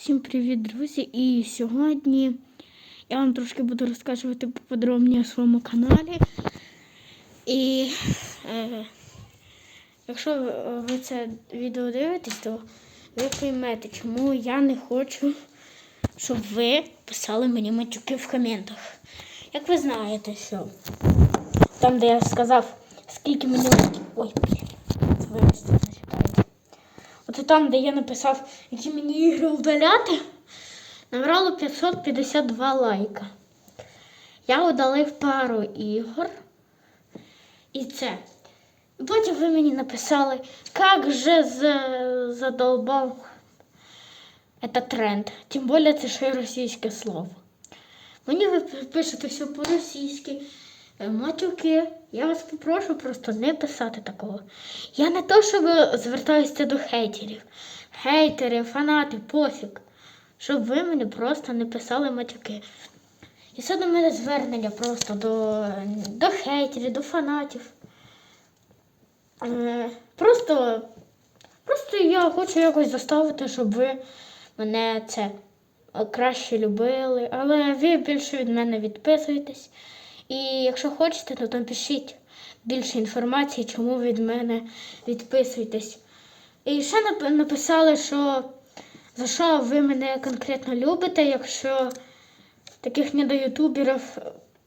Всім привіт, друзі! І сьогодні я вам трошки буду розказувати подробні о своєму каналі. І е, якщо ви- це відео дивитесь, то ви поймете, чому я не хочу, щоб ви писали мені матюки в коментах. Як ви знаєте, що там, де я сказав, скільки мені років. Ой, там, де я написав, які мені ігри удаляти, набрало 552 лайка. Я удалив пару ігор. І це. Потім ви мені написали, як же задолбав этот тренд. Тим більше це ще й російське слово. Мені ви пишете все по-російськи, матюки. Я вас попрошу просто не писати такого. Я не то, щоб звертаюся до хейтерів. Хейтери, фанати, пофіг. Щоб ви мені просто не писали матюки. І це до мене звернення просто до, до хейтерів, до фанатів. Е, Просто, просто я хочу якось заставити, щоб ви мене це е, краще любили, але ви більше від мене відписуєтесь. І якщо хочете, то там пишіть більше інформації, чому від мене відписуєтесь. І ще написали, що за що ви мене конкретно любите, якщо таких недоютуберів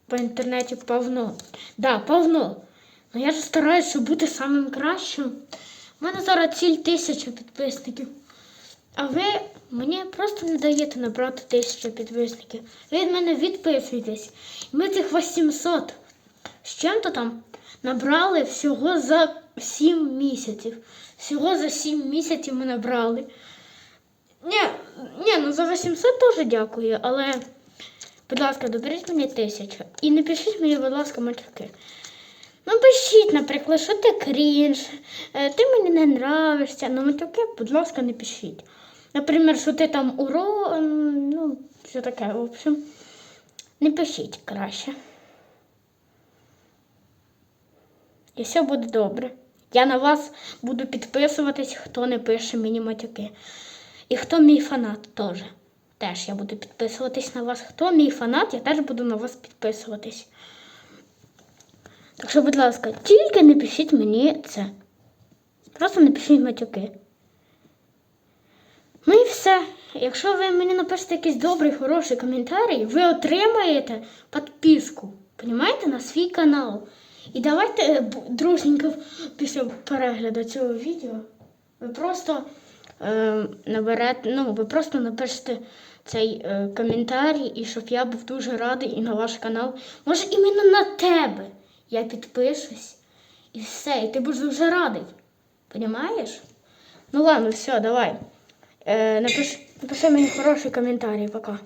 по інтернеті повно. Да, повно. Ну я ж стараюся бути самим кращим. У мене зараз ціль тисяча підписників. А ви мені просто не даєте набрати тисячу підписників. Ви від мене відписуєтесь. Ми цих 800 з чим-то там набрали всього за 7 місяців. Всього за 7 місяців ми набрали. Ні, ні, ну за 800 теж дякую, але, будь ласка, доберіть мені тисячу. І не пишіть мені, будь ласка, матюки. Ну, пишіть, наприклад, що ти крінж, е, ти мені не нравишся. Ну, матюки, будь ласка, не пишіть. Наприклад, що ти там уро, ну, все таке, в общем. Не пишіть краще. І все буде добре. Я на вас буду підписуватись, хто не пише мені матюки. І хто мій фанат теж. Теж я буду підписуватись на вас. Хто мій фанат, я теж буду на вас підписуватись. Так що, будь ласка, тільки не пишіть мені це. Просто не пишіть матюки. Все. Якщо ви мені напишете якийсь добрий, хороший коментарій, ви отримаєте підписку, понімаєте, на свій канал. І давайте е, дружненько після перегляду цього відео ви просто е, наберете, ну, ви просто напишете цей е, коментарій, і щоб я був дуже радий і на ваш канал. Може, іменно на тебе я підпишусь. І все, і ти будеш дуже радий. Понімаєш? Ну ладно, все, давай. Е, напиши, напиши мені хороший коментарі. пока.